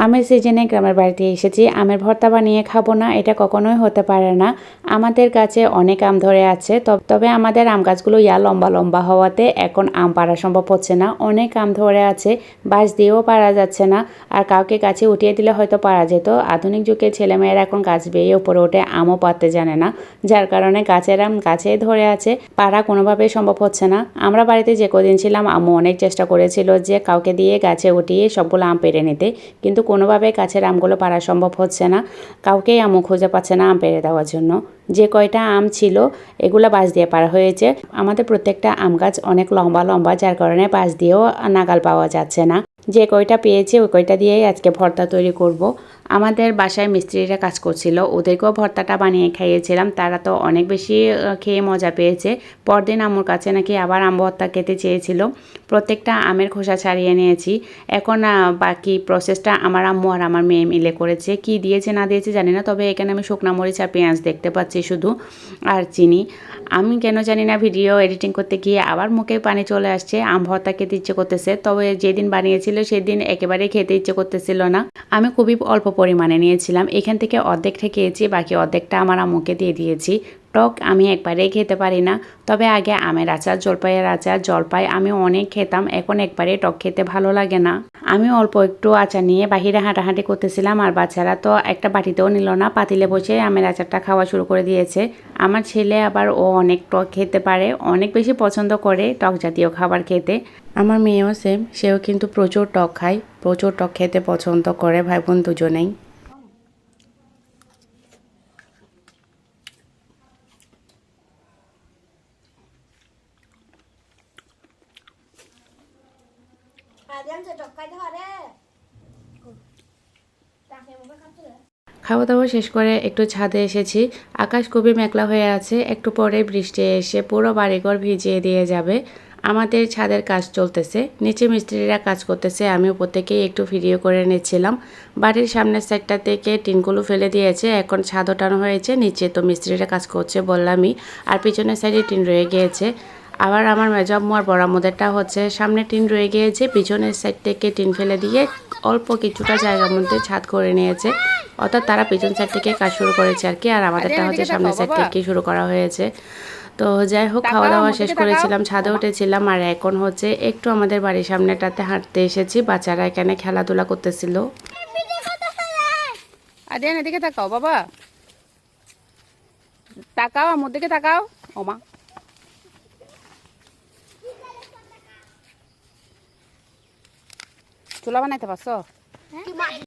আমের সিজনে গ্রামের বাড়িতে এসেছি। আমের ভর্তা বানিয়ে খাব না, এটা কখনোই হতে পারে না। আমাদের কাছে অনেক আম ধরে আছে, তব- আমাদের আম গাছগুলো ইয়া লম্বা লম্বা হওয়াতে এখন আম পাড়া সম্ভব হচ্ছে না। অনেক আম ধরে আছে, বাঁশ দিয়েও পারা যাচ্ছে না, আর কাউকে গাছে উঠিয়ে দিলে হয়তো পারা যেত। আধুনিক যুগে ছেলেমেয়েরা এখন গাছ বেয়ে উপরে ওঠে, আমও পারতে জানে না। যার কারণে গাছের আম গাছেই ধরে আছে, পাড়া কোনোভাবেই সম্ভব হচ্ছে না। আমরা বাড়িতে যে কদিন ছিলাম, আম্মু অনেক চেষ্টা করেছিল যে কাউকে দিয়ে গাছে উঠিয়ে সবগুলো আম পেরে নিতে। কিন্তু কোনোভাবে গাছের আমগুলো পারা সম্ভব হচ্ছে না। কাউকেই আমও খুঁজে পাচ্ছে না আম পেড়ে দেওয়ার জন্য। যে কয়টা আম ছিল, এগুলো বাঁশ দিয়ে পারা হয়েছে। আমাদের প্রত্যেকটা আম গাছ অনেক লম্বা লম্বা, যার কারণে বাঁশ দিয়েও নাগাল পাওয়া যাচ্ছে না। যে কয়টা পেয়েছি ওই কয়টা দিয়েই আজকে ভর্তা তৈরি করব। আমাদের বাসায় মিস্ত্রিরা কাজ করছিল, ওদেরকেও ভর্তাটা বানিয়ে খাইয়েছিলাম, তারা তো অনেক বেশি খেয়ে মজা পেয়েছে। পরদিন আম্মুর কাছে নাকি আবার আম ভর্তা খেতে চেয়েছিল। প্রত্যেকটা আমের খোসা ছাড়িয়ে নিয়েছি। এখন বাকি প্রসেসটা আমার আম্মু আর আমার মেয়ে মিলে করেছে। কি দিয়েছে, না দিয়েছে জানি না, তবে এখানে আমি শুকনা মরিচ আর পেঁয়াজ দেখতে পাচ্ছি শুধু আর চিনি। আমি কেন জানি না, ভিডিও এডিটিং করতে গিয়ে আবার মুখে পানি চলে আসছে, আম ভর্তা খেতে ইচ্ছে করতেছে। তবে যেদিন বানিয়েছিল সেদিন একেবারে খেতে ইচ্ছে করতেছিল না। আমি খুবই অল্প পরিমাণে নিয়েছিলাম। এখান থেকে অর্ধেকটা খেয়েছি বাকি অর্ধেকটা আমার আম্মুকে দিয়ে দিয়েছি। টক আমি একবারেই খেতে পারি না। তবে আগে আমের আচার, জলপাইয়ের আচার, জলপাই আমি অনেক খেতাম, এখন একবারে টক খেতে ভালো লাগে না। আমি অল্প একটু আচার নিয়ে বাহিরে হাঁটাহাঁটি করতেছিলাম, আর বাচ্চারা তো একটা বাটিতেও নিল না, পাতিলে বসে আমের আচারটা খাওয়া শুরু করে দিয়েছে। আমার ছেলে আবার ও অনেক টক খেতে পারে, অনেক বেশি পছন্দ করে টক জাতীয় খাবার খেতে। আমার মেয়েও সেম সেও কিন্তু প্রচুর টক খায়, প্রচুর টক খেতে পছন্দ করে ভাই বোন দুজনেই আদিয়ান সে টক্কাই ধরে তাকে মুখে খাচ্ছে খাওয়া দাওয়া শেষ করে একটু ছাদে এসেছি। আকাশ খুবই মেঘলা হয়ে আছে, একটু পরে বৃষ্টি এসে পুরো বাড়িঘর ভিজিয়ে দিয়ে যাবে। আমাদের ছাদের কাজ চলতেছে, নিচে মিস্ত্রিরা কাজ করতেছে, আমি উপর থেকেই একটু ভিডিও করে নিচ্ছিলাম। বাড়ির সামনের সাইডটা থেকে টিনগুলো ফেলে দিয়েছে, এখন ছাদ ওঠানো হয়েছে, নিচে তো মিস্ত্রিরা কাজ করছে বললামই, আর পিছনের সাইডে টিন রয়ে গিয়েছে। আবার আমার মেজাম্মু আর বড়ামুদেরটা হচ্ছে সামনে টিন রয়ে গিয়েছে পিছনের সাইড থেকে টিন ফেলে দিয়ে অল্প কিছুটা জায়গার মধ্যে ছাদ করে নিয়েছে। অর্থাৎ তারা পিছন সাইড থেকে কাজ শুরু করেছে আর কি আর আমাদেরটা হচ্ছে সামনের সাইড থেকে শুরু করা হয়েছে। তো যাই হোক খাওয়া দাওয়া শেষ করেছিলাম ছাদে উঠেছিলাম আর এখন হচ্ছে একটু আমাদের বাড়ির সামনেটাতে হাঁটতে এসেছি বাচ্চারা এখানে খেলাধুলা করতেছিল। আদিয়ান এদিকে তাকাও বাবা। তাকাও আমার দিকে তাকাও। ওমা চুলা বানাইতে পারছ?